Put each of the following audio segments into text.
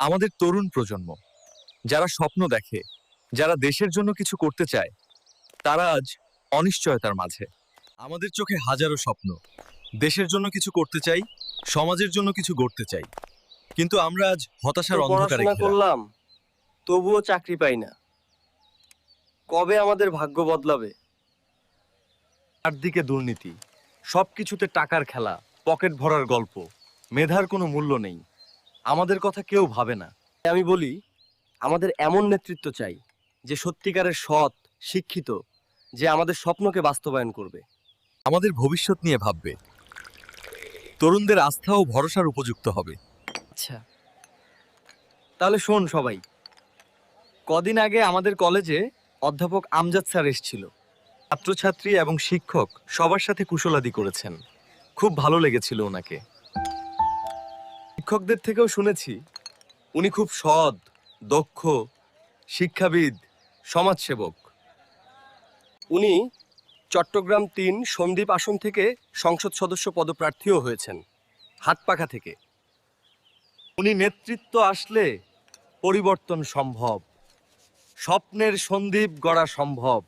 আমাদের তরুণ প্রজন্ম যারা স্বপ্ন দেখে যারা দেশের জন্য কিছু করতে চায় তারা আজ অনিশ্চয়তার মাঝে। আমাদের চোখে হাজারো স্বপ্ন দেশের জন্য কিছু করতে চাই সমাজের জন্য কিছু গড়তে চাই কিন্তু আমরা আজ হতাশার অন্ধকারে করলাম তবুও চাকরি পাই না। কবে আমাদের ভাগ্য বদলাবে? চারদিকে দুর্নীতি সবকিছুতে টাকার খেলা পকেট ভরার গল্প মেধার কোনো মূল্য নেই। আমাদের কথা কেউ ভাবে না। আমি বলি আমাদের এমন নেতৃত্ব চাই যে সত্যিকারের সৎ শিক্ষিত যে আমাদের স্বপ্নকে বাস্তবায়ন করবে। আমাদের ভবিষ্যৎ নিয়ে ভাববে। তরুণদের আস্থা ও ভরসার উপযুক্ত হবে। আচ্ছা। তাহলে শোন সবাই। কদিন আগে আমাদের কলেজে অধ্যাপক আমজাদ স্যার এসেছিল। ছাত্রছাত্রী এবং শিক্ষক সবার সাথে কুশলাদি করেছেন। খুব ভালো লেগেছিল ওনাকে। শিক্ষকদের থেকেও শুনেছি, উনি খুব সৎ, দক্ষ, শিক্ষাবিদ, সমাজসেবক। উনি চট্টগ্রাম তিন সন্দ্বীপ আসন থেকে সংসদ সদস্য পদপ্রার্থীও হয়েছেন, হাতপাখা থেকে। উনি নেতৃত্ব আসলে পরিবর্তন সম্ভব, স্বপ্নের সন্দীপ গড়া সম্ভব।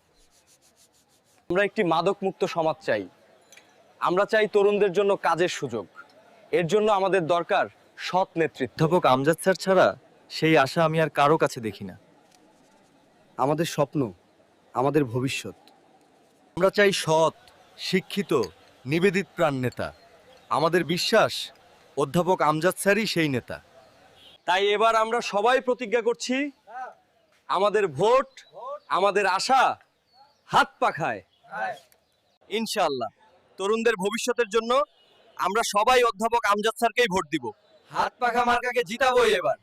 আমরা একটি মাদকমুক্ত সমাজ চাই। আমরা চাই তরুণদের জন্য কাজের সুযোগ। এর জন্য আমাদের দরকার সৎ নেতৃত্ব। অধ্যাপক আমজাদ স্যার ছাড়া সেই আশা আমি আর কারও কাছে দেখি না। আমাদের স্বপ্ন আমাদের ভবিষ্যৎ। আমরা চাই সৎ শিক্ষিত নিবেদিত প্রাণ নেতা। আমাদের বিশ্বাস অধ্যাপক আমজাদ স্যারই সেই নেতা। তাই এবার আমরা সবাই প্রতিজ্ঞা করছি আমাদের ভোট আমাদের আশা হাত পাখায়। ইনশাআল্লাহ। তরুণদের ভবিষ্যতের জন্য আমরা সবাই অধ্যাপক আমজাদ স্যারকেই ভোট দিব। হাত পাখা মার্কাকে জিতাবো এবার।